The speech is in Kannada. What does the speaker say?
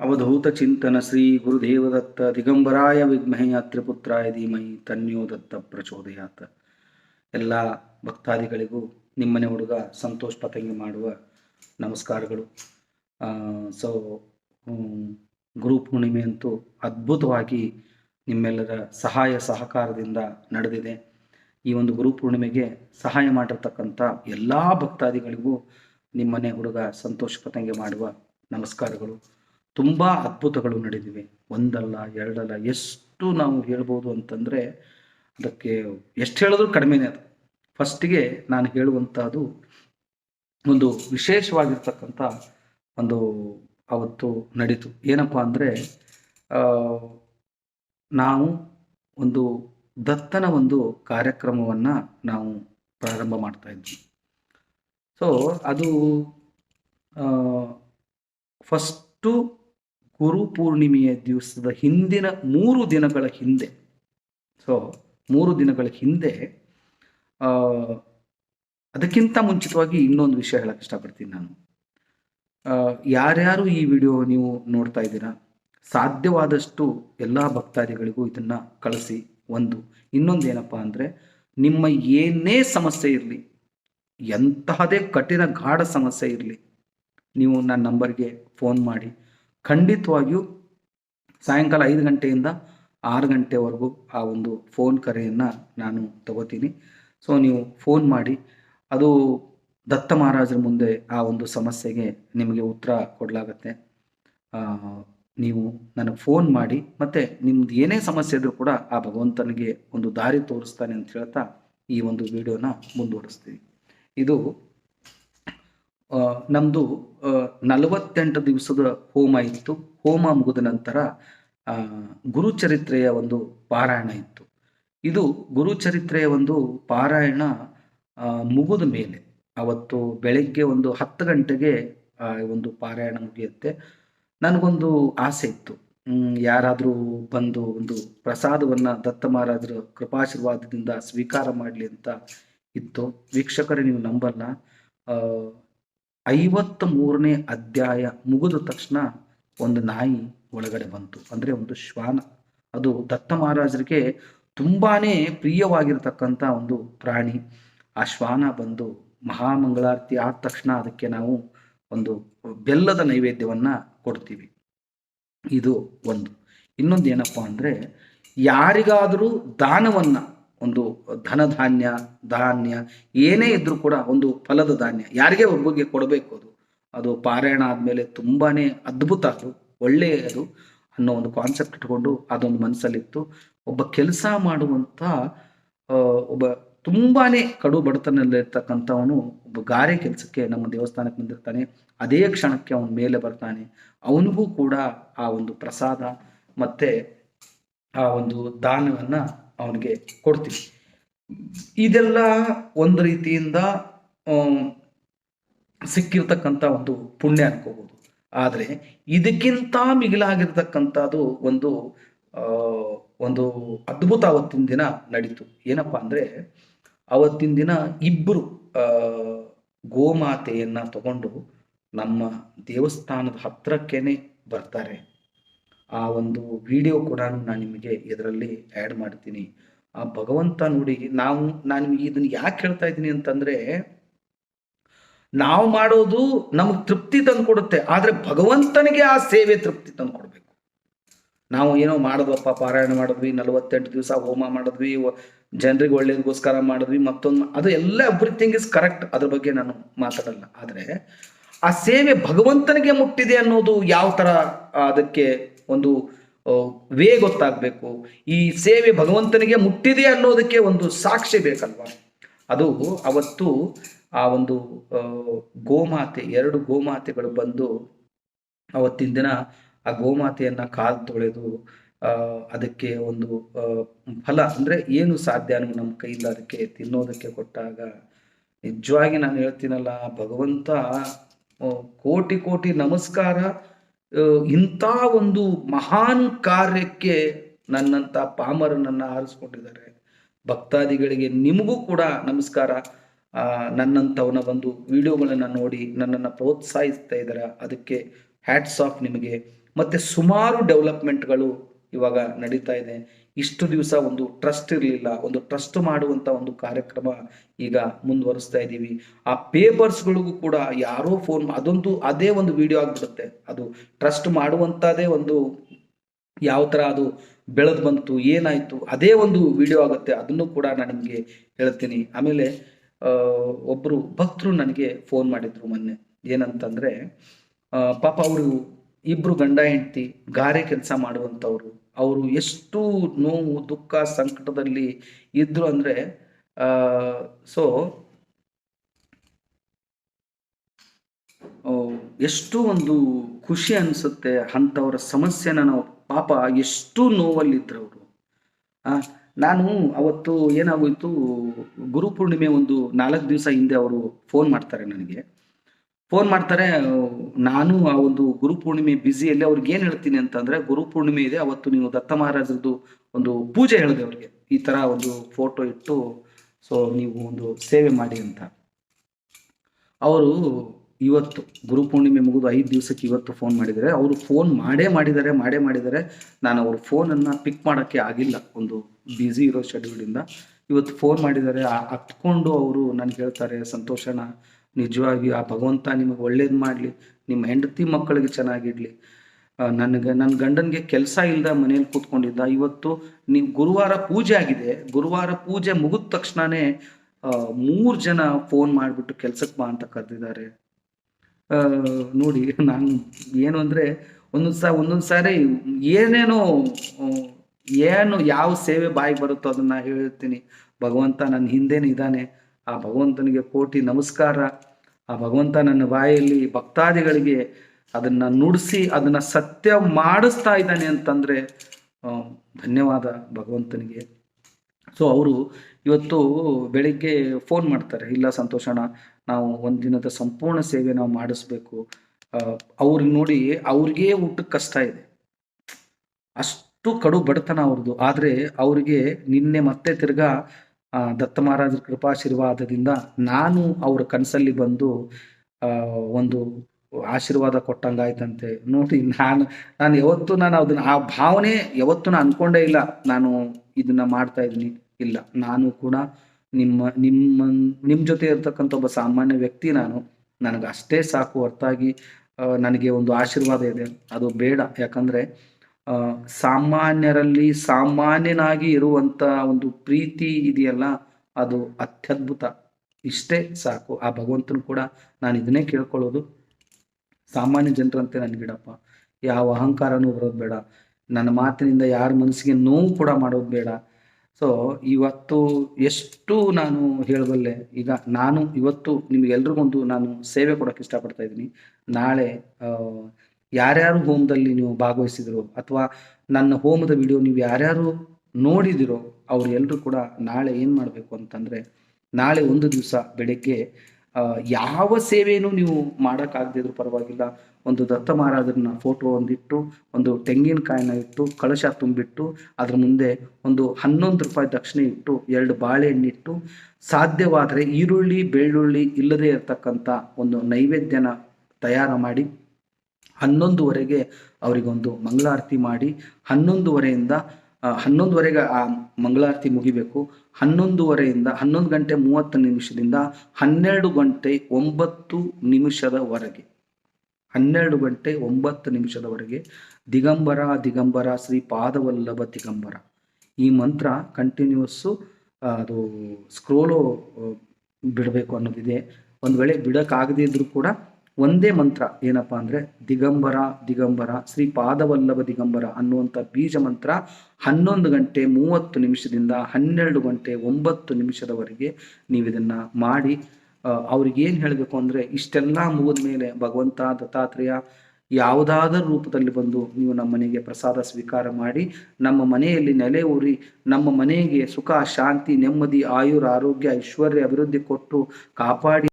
ಅವಧೂತ ಚಿಂತನ ಶ್ರೀ ಗುರುದೇವದತ್ತ ದಿಗಂಬರಾಯ ವಿದ್ಮಹೇ ತ್ರಿಪುತ್ರಾಯ ಧೀಮಹಿ ತನ್ಯೋ ದತ್ತ ಪ್ರಚೋದಯಾತ. ಎಲ್ಲ ಭಕ್ತಾದಿಗಳಿಗೂ ನಿಮ್ಮನೆ ಹುಡುಗ ಸಂತೋಷ್ ಪತಂಗಿ ಮಾಡುವ ನಮಸ್ಕಾರಗಳು. ಸೊ ಗುರು ಪೂರ್ಣಿಮೆ ಅಂತೂ ಅದ್ಭುತವಾಗಿ ನಿಮ್ಮೆಲ್ಲರ ಸಹಾಯ ಸಹಕಾರದಿಂದ ನಡೆದಿದೆ. ಈ ಒಂದು ಗುರು ಪೂರ್ಣಿಮೆಗೆ ಸಹಾಯ ಮಾಡಿರ್ತಕ್ಕಂಥ ಎಲ್ಲ ಭಕ್ತಾದಿಗಳಿಗೂ ನಿಮ್ಮನೆ ಹುಡುಗ ಸಂತೋಷ ಪತಂಗಿ ಮಾಡುವ ನಮಸ್ಕಾರಗಳು. ತುಂಬ ಅದ್ಭುತಗಳು ನಡೆದಿವೆ. ಒಂದಲ್ಲ, ಎರಡಲ್ಲ, ಎಷ್ಟು ನಾವು ಹೇಳ್ಬೋದು ಅಂತಂದರೆ ಅದಕ್ಕೆ ಎಷ್ಟು ಹೇಳಿದ್ರೂ ಕಡಿಮೆನೇ ಅದು. ಫಸ್ಟಿಗೆ ನಾನು ಹೇಳುವಂಥದ್ದು ಒಂದು ವಿಶೇಷವಾಗಿರ್ತಕ್ಕಂಥ ಒಂದು ಅವತ್ತು ನಡೀತು. ಏನಪ್ಪ ಅಂದರೆ ನಾವು ಒಂದು ದತ್ತನ ಒಂದು ಕಾರ್ಯಕ್ರಮವನ್ನು ನಾವು ಪ್ರಾರಂಭ ಮಾಡ್ತಾ ಇದ್ವಿ. ಸೊ ಅದು ಫಸ್ಟು ಗುರು ಪೂರ್ಣಿಮೆಯ ದಿವಸದ ಹಿಂದಿನ ಮೂರು ದಿನಗಳ ಹಿಂದೆ. ಸೊ ಮೂರು ದಿನಗಳ ಹಿಂದೆ ಅದಕ್ಕಿಂತ ಮುಂಚಿತವಾಗಿ ಇನ್ನೊಂದು ವಿಷಯ ಹೇಳಕ್ಕೆ ಇಷ್ಟಪಡ್ತೀನಿ ನಾನು. ಯಾರ್ಯಾರು ಈ ವಿಡಿಯೋ ನೀವು ನೋಡ್ತಾ ಇದ್ದೀರಾ, ಸಾಧ್ಯವಾದಷ್ಟು ಎಲ್ಲ ಭಕ್ತಾದಿಗಳಿಗೂ ಇದನ್ನು ಕಳಿಸಿ. ಒಂದು, ಇನ್ನೊಂದು ಏನಪ್ಪ ಅಂದರೆ, ನಿಮ್ಮ ಏನೇ ಸಮಸ್ಯೆ ಇರಲಿ, ಎಂತಹದೇ ಕಠಿಣ ಗಾಢ ಸಮಸ್ಯೆ ಇರಲಿ, ನೀವು ನನ್ನ ನಂಬರ್ಗೆ ಫೋನ್ ಮಾಡಿ ಖಂಡಿತವಾಗಿಯೂ ಸಾಯಂಕಾಲ ಐದು ಗಂಟೆಯಿಂದ ಆರು ಗಂಟೆವರೆಗೂ ಆ ಒಂದು ಫೋನ್ ಕರೆಯನ್ನು ನಾನು ತಗೋತೀನಿ. ಸೊ ನೀವು ಫೋನ್ ಮಾಡಿ, ಅದು ದತ್ತ ಮಹಾರಾಜರ ಮುಂದೆ ಆ ಒಂದು ಸಮಸ್ಯೆಗೆ ನಿಮಗೆ ಉತ್ತರ ಕೊಡಲಾಗತ್ತೆ. ನೀವು ನನಗೆ ಫೋನ್ ಮಾಡಿ, ಮತ್ತು ನಿಮ್ದು ಏನೇ ಸಮಸ್ಯೆ ಇದ್ರೂ ಕೂಡ ಆ ಭಗವಂತನಿಗೆ ಒಂದು ದಾರಿ ತೋರಿಸ್ತಾನೆ ಅಂತ ಹೇಳ್ತಾ ಈ ಒಂದು ವಿಡಿಯೋನ ಮುಂದುವರಿಸ್ತೀನಿ. ಇದು ನಮ್ಮದು ನಲವತ್ತೆಂಟು ದಿವಸದ ಹೋಮ ಇತ್ತು. ಹೋಮ ಮುಗಿದ ನಂತರ ಗುರುಚರಿತ್ರೆಯ ಒಂದು ಪಾರಾಯಣ ಇತ್ತು. ಇದು ಗುರುಚರಿತ್ರೆಯ ಒಂದು ಪಾರಾಯಣ ಮುಗಿದ ಮೇಲೆ, ಅವತ್ತು ಬೆಳಗ್ಗೆ ಒಂದು ಹತ್ತು ಗಂಟೆಗೆ ಒಂದು ಪಾರಾಯಣ ಮುಗಿಯುತ್ತೆ. ನನಗೊಂದು ಆಸೆ ಇತ್ತು. ಯಾರಾದರೂ ಬಂದು ಒಂದು ಪ್ರಸಾದವನ್ನು ದತ್ತ ಮಹಾರಾಜರ ಕೃಪಾಶೀರ್ವಾದದಿಂದ ಸ್ವೀಕಾರ ಮಾಡಲಿ ಅಂತ ಇತ್ತು. ವೀಕ್ಷಕರೇ, ನೀವು ನಂಬಲ್ಲ. ಐವತ್ತ ಮೂರನೇ ಅಧ್ಯಾಯ ಮುಗಿದ ತಕ್ಷಣ ಒಂದು ನಾಯಿ ಒಳಗಡೆ ಬಂತು. ಅಂದರೆ ಒಂದು ಶ್ವಾನ. ಅದು ದತ್ತ ಮಹಾರಾಜರಿಗೆ ತುಂಬಾನೇ ಪ್ರಿಯವಾಗಿರ್ತಕ್ಕಂಥ ಒಂದು ಪ್ರಾಣಿ. ಆ ಶ್ವಾನ ಬಂದು ಮಹಾಮಂಗಳಾರತಿ ಆದ ತಕ್ಷಣ ಅದಕ್ಕೆ ನಾವು ಒಂದು ಬೆಲ್ಲದ ನೈವೇದ್ಯವನ್ನ ಕೊಡ್ತೀವಿ. ಇದು ಒಂದು. ಇನ್ನೊಂದು ಏನಪ್ಪಾ ಅಂದರೆ ಯಾರಿಗಾದರೂ ದಾನವನ್ನ ಒಂದು ಧನಧಾನ್ಯ, ಧಾನ್ಯ, ಏನೇ ಇದ್ರೂ ಕೂಡ ಒಂದು ಫಲದ ಧಾನ್ಯ. ಯಾರಿಗೆ ಒಬ್ಬರಿಗೆ ಕೊಡಬೇಕು ಅದು? ಅದು ಪಾರಾಯಣ ಆದಮೇಲೆ ತುಂಬಾನೇ ಅದ್ಭುತ ಅದು, ಒಳ್ಳೆಯದು ಅನ್ನೋ ಒಂದು ಕಾನ್ಸೆಪ್ಟ್ ಇಟ್ಕೊಂಡು ಅದೊಂದು ಮನಸ್ಸಲ್ಲಿತ್ತು ಒಬ್ಬ ಕೆಲಸ ಮಾಡುವಂಥ ಒಬ್ಬ ತುಂಬಾನೇ ಕಡು ಬಡತನದಲ್ಲಿರ್ತಕ್ಕಂಥವನು ಒಬ್ಬ ಗಾರೆ ಕೆಲಸಕ್ಕೆ ನಮ್ಮ ದೇವಸ್ಥಾನಕ್ಕೆ ಬಂದಿರ್ತಾನೆ. ಅದೇ ಕ್ಷಣಕ್ಕೆ ಅವನ ಮೇಲೆ ಬರ್ತಾನೆ. ಅವನಿಗೂ ಕೂಡ ಆ ಒಂದು ಪ್ರಸಾದ ಮತ್ತೆ ಆ ಒಂದು ದಾನವನ್ನ ಅವನಿಗೆ ಕೊಡ್ತೀವಿ. ಇದೆಲ್ಲ ಒಂದು ರೀತಿಯಿಂದ ಸಿಕ್ಕಿರ್ತಕ್ಕಂಥ ಒಂದು ಪುಣ್ಯ ಅನ್ಕೋಬಹುದು ಆದರೆ ಇದಕ್ಕಿಂತ ಮಿಗಿಲಾಗಿರ್ತಕ್ಕಂಥದ್ದು ಒಂದು ಒಂದು ಅದ್ಭುತ ಅವತ್ತಿನ ದಿನ ನಡೀತು. ಏನಪ್ಪ ಅಂದರೆ, ಅವತ್ತಿನ ದಿನ ಇಬ್ಬರು ಗೋಮಾತೆಯನ್ನ ತಗೊಂಡು ನಮ್ಮ ದೇವಸ್ಥಾನದ ಹತ್ತಿರಕ್ಕೇನೆ ಬರ್ತಾರೆ. ಆ ಒಂದು ವಿಡಿಯೋ ಕೂಡ ನಾನು ನಿಮಗೆ ಇದರಲ್ಲಿ ಆ್ಯಡ್ ಮಾಡ್ತೀನಿ. ಆ ಭಗವಂತ ನೋಡಿ, ನಾವು, ನಾನು ಇದನ್ನು ಯಾಕೆ ಹೇಳ್ತಾ ಇದ್ದೀನಿ ಅಂತಂದರೆ, ನಾವು ಮಾಡೋದು ನಮಗೆ ತೃಪ್ತಿ ತಂದು ಕೊಡುತ್ತೆ ಆದರೆ ಭಗವಂತನಿಗೆ ಆ ಸೇವೆ ತೃಪ್ತಿ ತಂದು ಕೊಡಬೇಕು ನಾವು ಏನೋ ಮಾಡಿದ್ವಪ್ಪ, ಪಾರಾಯಣ ಮಾಡಿದ್ವಿ, ನಲವತ್ತೆಂಟು ದಿವಸ ಹೋಮ ಮಾಡಿದ್ವಿ ಜನರಿಗೆ ಒಳ್ಳೇದಕ್ಕೋಸ್ಕರ ಮಾಡಿದ್ವಿ, ಮತ್ತೊಂದು, ಅದು ಎಲ್ಲ ಎವ್ರಿಥಿಂಗ್ ಇಸ್ ಕರೆಕ್ಟ್ ಅದ್ರ ಬಗ್ಗೆ ನಾನು ಮಾತಾಡಲ್ಲ. ಆದರೆ, ಆ ಸೇವೆ ಭಗವಂತನಿಗೆ ಮುಟ್ಟಿದೆ ಅನ್ನೋದು ಯಾವ ಥರ ಅದಕ್ಕೆ ಒಂದು ವೇ ಗೊತ್ತಾಗಬೇಕು. ಈ ಸೇವೆ ಭಗವಂತನಿಗೆ ಮುಟ್ಟಿದೆ ಅನ್ನೋದಕ್ಕೆ ಒಂದು ಸಾಕ್ಷಿ ಬೇಕಲ್ವಾ? ಅದು ಅವತ್ತು ಆ ಒಂದು ಗೋಮಾತೆ, ಎರಡು ಗೋಮಾತೆಗಳು ಬಂದು ಅವತ್ತಿನ ದಿನ ಆ ಗೋಮಾತೆಯನ್ನ ಕಾಲು ತೊಳೆದು ಅದಕ್ಕೆ ಒಂದು ಫಲ ಅಂದ್ರೆ ಏನು ಸಾಧ್ಯ ಅನ್ನೋ ನಮ್ಮ ಕೈಯಿಂದ ಅದಕ್ಕೆ ತಿನ್ನೋದಕ್ಕೆ ಕೊಟ್ಟಾಗ ನಿಜವಾಗಿ ನಾನು ಹೇಳ್ತೀನಲ್ಲ, ಭಗವಂತ ಕೋಟಿ ಕೋಟಿ ನಮಸ್ಕಾರ ಇಂಥ ಒಂದು ಮಹಾನ್ ಕಾರ್ಯಕ್ಕೆ ನನ್ನಂತ ಪಾಮರನನ್ನ ಆರಿಸ್ಕೊಂಡಿದ್ದಾರೆ. ಭಕ್ತಾದಿಗಳಿಗೆ ನಿಮಗೂ ಕೂಡ ನಮಸ್ಕಾರ. ನನ್ನಂಥವನ ಒಂದು ವಿಡಿಯೋಗಳನ್ನ ನೋಡಿ ನನ್ನನ್ನು ಪ್ರೋತ್ಸಾಹಿಸ್ತಾ ಇದ್ದಾರೆ? ಅದಕ್ಕೆ ಹ್ಯಾಟ್ಸ್ ಆಫ್ ನಿಮಗೆ. ಮತ್ತು ಸುಮಾರು ಡೆವಲಪ್ಮೆಂಟ್ಗಳು ಇವಾಗ ನಡೀತಾ ಇದೆ. ಇಷ್ಟು ದಿವಸ ಒಂದು ಟ್ರಸ್ಟ್ ಇರಲಿಲ್ಲ, ಒಂದು ಟ್ರಸ್ಟ್ ಮಾಡುವಂಥ ಒಂದು ಕಾರ್ಯಕ್ರಮ ಈಗ ಮುಂದುವರಿಸ್ತಾ ಇದ್ದೀವಿ. ಆ ಪೇಪರ್ಸ್ಗಳಿಗೂ ಕೂಡ ಯಾರೋ ಫೋನ್ ಅದೊಂದು, ಅದೇ ಒಂದು ವಿಡಿಯೋ ಆಗಿಬಿಡುತ್ತೆ. ಅದು ಟ್ರಸ್ಟ್ ಮಾಡುವಂಥದ್ದೇ ಒಂದು ಯಾವ ತರ ಅದು ಬೆಳೆದು ಬಂತು, ಏನಾಯ್ತು, ಅದೇ ಒಂದು ವಿಡಿಯೋ ಆಗುತ್ತೆ. ಅದನ್ನು ಕೂಡ ನಾನು ನಿಮಗೆ ಹೇಳ್ತೀನಿ. ಆಮೇಲೆ ಒಬ್ರು ಭಕ್ತರು ನನಗೆ ಫೋನ್ ಮಾಡಿದ್ರು ಮೊನ್ನೆ. ಏನಂತಂದ್ರೆ ಪಾಪ ಅವರು ಇಬ್ರು ಗಂಡ ಹೆಂಡತಿ, ಗಾರೆ ಕೆಲಸ ಮಾಡುವಂಥವ್ರು ಅವರು ಎಷ್ಟು ನೋವು, ದುಃಖ ಸಂಕಟದಲ್ಲಿ ಇದ್ರು ಅಂದ್ರೆ ಸೊ ಎಷ್ಟು ಒಂದು ಖುಷಿ ಅನಿಸುತ್ತೆ ಅಂಥವ್ರ ಸಮಸ್ಯೆನ ನಾವು, ಪಾಪ ಎಷ್ಟು ನೋವಲ್ಲಿದ್ರು ಅವರು. ನಾನು ಅವತ್ತು ಏನಾಗೋಯ್ತು ಗುರುಪೂರ್ಣಿಮೆ ಒಂದು ನಾಲ್ಕು ದಿವಸ ಹಿಂದೆ ಅವರು ಫೋನ್ ಮಾಡ್ತಾರೆ ನನಗೆ. ಫೋನ್ ಮಾಡ್ತಾರೆ, ನಾನು ಆ ಒಂದು ಗುರುಪೂರ್ಣಿಮೆ ಬ್ಯುಸಿಯಲ್ಲಿ ಅವ್ರಿಗೆ ಏನು ಹೇಳ್ತೀನಿ ಅಂತಂದ್ರೆ ಗುರುಪೂರ್ಣಿಮೆ ಇದೆ, ಅವತ್ತು ನೀವು ದತ್ತ ಮಹಾರಾಜರದ್ದು ಒಂದು ಪೂಜೆ ಹೇಳಿದೆ ಅವ್ರಿಗೆ. ಈ ತರ ಒಂದು ಫೋಟೋ ಇಟ್ಟು, ಸೊ ನೀವು ಒಂದು ಸೇವೆ ಮಾಡಿ ಅಂತ. ಅವರು ಇವತ್ತು ಗುರುಪೂರ್ಣಿಮೆ ಮುಗಿದು ಐದು ದಿವಸಕ್ಕೆ ಇವತ್ತು ಫೋನ್ ಮಾಡಿದರೆ ಅವರು ಫೋನ್ ಮಾಡೇ ಮಾಡಿದ್ದಾರೆ, ಮಾಡೇ ಮಾಡಿದರೆ ನಾನು ಅವ್ರ ಫೋನನ್ನು ಪಿಕ್ ಮಾಡೋಕ್ಕೆ ಆಗಿಲ್ಲ, ಒಂದು ಬ್ಯುಸಿ ಇರೋ ಶೆಡ್ಯೂಲಿಂದ ಇವತ್ತು ಫೋನ್ ಮಾಡಿದ್ದಾರೆ. ಆ- ಹತ್ಕೊಂಡು ಅವರು ನನಗೆ ಹೇಳ್ತಾರೆ ಸಂತೋಷಣ ನಿಜವಾಗಿ ಆ ಭಗವಂತ ನಿಮಗೆ ಒಳ್ಳೇದು ಮಾಡಲಿ, ನಿಮ್ಮ ಹೆಂಡತಿ ಮಕ್ಕಳಿಗೆ ಚೆನ್ನಾಗಿರಲಿ ನನಗೆ ನನ್ನ ಗಂಡನಿಗೆ ಕೆಲಸ ಇಲ್ಲದ ಮನೇಲಿ ಕೂತ್ಕೊಂಡಿದ್ದ, ಇವತ್ತು ನೀವು ಗುರುವಾರ ಪೂಜೆ ಆಗಿದೆ, ಗುರುವಾರ ಪೂಜೆ ಮುಗಿದ ತಕ್ಷಣನೇ ಮೂರು ಜನ ಫೋನ್ ಮಾಡಿಬಿಟ್ಟು ಕೆಲಸಕ್ಕೆ ಬಾ ಅಂತ ಕರೆದಿದ್ದಾರೆ. ನೋಡಿ, ನಾನು ಏನು ಅಂದರೆ, ಒಂದೊಂದು ಸಲ ಒಂದೊಂದು ಸಾರಿ ಏನೇನೋ ಏನು ಯಾವ ಸೇವೆ ಬಾಯಿಗೆ ಬರುತ್ತೋ ಅದನ್ನು ಹೇಳ್ತೀನಿ. ಭಗವಂತ ನನ್ನ ಹಿಂದೇನು ಇದ್ದಾನೆ. ಆ ಭಗವಂತನಿಗೆ ಕೋಟಿ ನಮಸ್ಕಾರ. ಆ ಭಗವಂತ ನನ್ನ ಬಾಯಲ್ಲಿ ಭಕ್ತಾದಿಗಳಿಗೆ ಅದನ್ನ ನುಡಿಸಿ ಅದನ್ನ ಸತ್ಯ ಮಾಡಿಸ್ತಾ ಇದ್ದಾನೆ ಅಂತಂದ್ರೆ ಧನ್ಯವಾದ ಭಗವಂತನಿಗೆ. ಸೊ ಅವರು ಇವತ್ತು ಬೆಳಿಗ್ಗೆ ಫೋನ್ ಮಾಡ್ತಾರೆ, ಇಲ್ಲ ಸಂತೋಷಣ ನಾವು ಒಂದಿನದ ದಿನದ ಸಂಪೂರ್ಣ ಸೇವೆ ನಾವು ಮಾಡಿಸ್ಬೇಕು. ಅವ್ರಿಗೆ ನೋಡಿ ಅವ್ರಿಗೆ ಊಟಕ್ಕೆ ಕಷ್ಟ ಇದೆ. ಅಷ್ಟು ಕಡು ಬಡತನ ಅವ್ರದ್ದು. ಆದರೆ ಅವರಿಗೆ ನಿನ್ನೆ ಮತ್ತೆ ತಿರ್ಗಾ ದತ್ತ ಮಹಾರಾಜರ ಕೃಪಾಶೀರ್ವಾದದಿಂದ ನಾನು ಅವ್ರ ಕನಸಲ್ಲಿ ಬಂದು ಒಂದು ಆಶೀರ್ವಾದ ಕೊಟ್ಟಂಗಾಯ್ತಂತೆ. ನೋಡಿ, ನಾನು ನಾನು ಯಾವತ್ತು ನಾನು ಅದನ್ನ, ಆ ಭಾವನೆ ಯಾವತ್ತೂ ನಾನು ಅನ್ಕೊಂಡೇ ಇಲ್ಲ. ನಾನು ಇದನ್ನ ಮಾಡ್ತಾ ಇದ್ದೀನಿ. ಇಲ್ಲ, ನಾನು ಕೂಡ ನಿಮ್ಮ ನಿಮ್ಮ ನಿಮ್ಮ ಜೊತೆ ಇರ್ತಕ್ಕಂಥ ಒಬ್ಬ ಸಾಮಾನ್ಯ ವ್ಯಕ್ತಿ ನಾನು. ನನಗೆ ಅಷ್ಟೇ ಸಾಕು ಹೊರತಾಗಿ ನನಗೆ ಒಂದು ಆಶೀರ್ವಾದ ಇದೆ. ಅದು ಬೇಡ. ಯಾಕಂದ್ರೆ ಸಾಮಾನ್ಯರಲ್ಲಿ ಸಾಮಾನ್ಯನಾಗಿ ಇರುವಂತ ಒಂದು ಪ್ರೀತಿ ಇದೆಯಲ್ಲ, ಅದು ಅತ್ಯದ್ಭುತ. ಇಷ್ಟೇ ಸಾಕು. ಆ ಭಗವಂತನು ಕೂಡ ನಾನು ಇದನ್ನೇ ಕೇಳ್ಕೊಳ್ಳೋದು. ಸಾಮಾನ್ಯ ಜನರಂತೆ ನನಗಿಡಪ್ಪ ಯಾವ ಅಹಂಕಾರನೂ ಬರೋದು ಬೇಡ. ನನ್ನ ಮಾತಿನಿಂದ ಯಾರ ಮನಸ್ಸಿಗೆ ನೋವು ಕೂಡ ಮಾಡೋದು ಬೇಡ. ಸೊ ಇವತ್ತು ಎಷ್ಟು ನಾನು ಹೇಳಬಲ್ಲೆ, ಈಗ ನಾನು ಇವತ್ತು ನಿಮಗೆಲ್ರಿಗೊಂದು ನಾನು ಸೇವೆ ಕೊಡೋಕ್ಕೆ ಇಷ್ಟಪಡ್ತಾ ಇದ್ದೀನಿ. ನಾಳೆ ಯಾರ್ಯಾರು ಹೋಮದಲ್ಲಿ ನೀವು ಭಾಗವಹಿಸಿದ್ರು ಅಥವಾ ನನ್ನ ಹೋಮದ ವಿಡಿಯೋ ನೀವು ಯಾರ್ಯಾರು ನೋಡಿದಿರೋ ಅವ್ರು ಎಲ್ಲರೂ ಕೂಡ ನಾಳೆ ಏನು ಮಾಡಬೇಕು ಅಂತಂದರೆ ನಾಳೆ ಒಂದು ದಿವಸ ಬೆಳಗ್ಗೆ ಯಾವ ಸೇವೆಯನ್ನು ನೀವು ಮಾಡೋಕ್ಕಾಗದಿದ್ರು ಪರವಾಗಿಲ್ಲ. ಒಂದು ದತ್ತ ಮಹಾರಾಜರನ್ನ ಫೋಟೋ ಒಂದಿಟ್ಟು, ಒಂದು ತೆಂಗಿನಕಾಯಿನ ಇಟ್ಟು, ಕಳಶ ತುಂಬಿಟ್ಟು, ಅದ್ರ ಮುಂದೆ ಒಂದು ಹನ್ನೊಂದು ರೂಪಾಯಿ ದಕ್ಷಿಣೆ ಇಟ್ಟು, ಎರಡು ಬಾಳೆಹಣ್ಣಿಟ್ಟು ಸಾಧ್ಯವಾದರೆ ಈರುಳ್ಳಿ, ಬೆಳ್ಳುಳ್ಳಿ ಇಲ್ಲದೇ ಇರತಕ್ಕಂಥ ಒಂದು ನೈವೇದ್ಯನ ತಯಾರು ಮಾಡಿ ಹನ್ನೊಂದುವರೆಗೆ ಅವರಿಗೊಂದು ಮಂಗಳಾರತಿ ಮಾಡಿ, ಹನ್ನೊಂದುವರೆಯಿಂದ ಹನ್ನೊಂದುವರೆಗೆ ಆ ಮಂಗಳಾರತಿ ಮುಗಿಬೇಕು. ಹನ್ನೊಂದುವರೆಯಿಂದ ಹನ್ನೊಂದು ಗಂಟೆ ಮೂವತ್ತು ನಿಮಿಷದಿಂದ ಹನ್ನೆರಡು ಗಂಟೆ ಒಂಬತ್ತು ನಿಮಿಷದವರೆಗೆ. ಹನ್ನೆರಡು ಗಂಟೆ ಒಂಬತ್ತು ನಿಮಿಷದವರೆಗೆ ದಿಗಂಬರ ದಿಗಂಬರ, ಶ್ರೀ ಪಾದವಲ್ಲಭ ದಿಗಂಬರ. ಈ ಮಂತ್ರ ಕಂಟಿನ್ಯೂಸ್ಸು ಅದು ಸ್ಕ್ರೋಲು ಬಿಡಬೇಕು ಅನ್ನೋದಿದೆ. ಒಂದು ವೇಳೆ ಬಿಡೋಕ್ಕಾಗದೇ ಇದ್ದರೂ ಕೂಡ ಒಂದೇ ಮಂತ್ರ ಏನಪ್ಪ ಅಂದರೆ ದಿಗಂಬರ ದಿಗಂಬರ, ಶ್ರೀ ಪಾದವಲ್ಲಭ ದಿಗಂಬರ ಅನ್ನುವಂಥ ಬೀಜ ಮಂತ್ರ ಹನ್ನೊಂದು ಗಂಟೆ ಮೂವತ್ತು ನಿಮಿಷದಿಂದ ಹನ್ನೆರಡು ಗಂಟೆ ಒಂಬತ್ತು ನಿಮಿಷದವರೆಗೆ ನೀವು ಇದನ್ನು ಮಾಡಿ ಅವ್ರಿಗೆ ಏನು ಹೇಳಬೇಕು ಅಂದರೆ ಇಷ್ಟೆಲ್ಲ ಮುಗಿದ ಮೇಲೆ ಭಗವಂತ ದತ್ತಾತ್ರೇಯ ಯಾವುದಾದರೂ ರೂಪದಲ್ಲಿ ಬಂದು ನೀವು ನಮ್ಮ ಮನೆಗೆ ಪ್ರಸಾದ ಸ್ವೀಕಾರ ಮಾಡಿ, ನಮ್ಮ ಮನೆಯಲ್ಲಿ ನೆಲೆ ಊರಿ, ನಮ್ಮ ಮನೆಗೆ ಸುಖ, ಶಾಂತಿ, ನೆಮ್ಮದಿ, ಆಯುರ್, ಆರೋಗ್ಯ, ಐಶ್ವರ್ಯ, ಅಭಿವೃದ್ಧಿ ಕೊಟ್ಟು ಕಾಪಾಡಿ.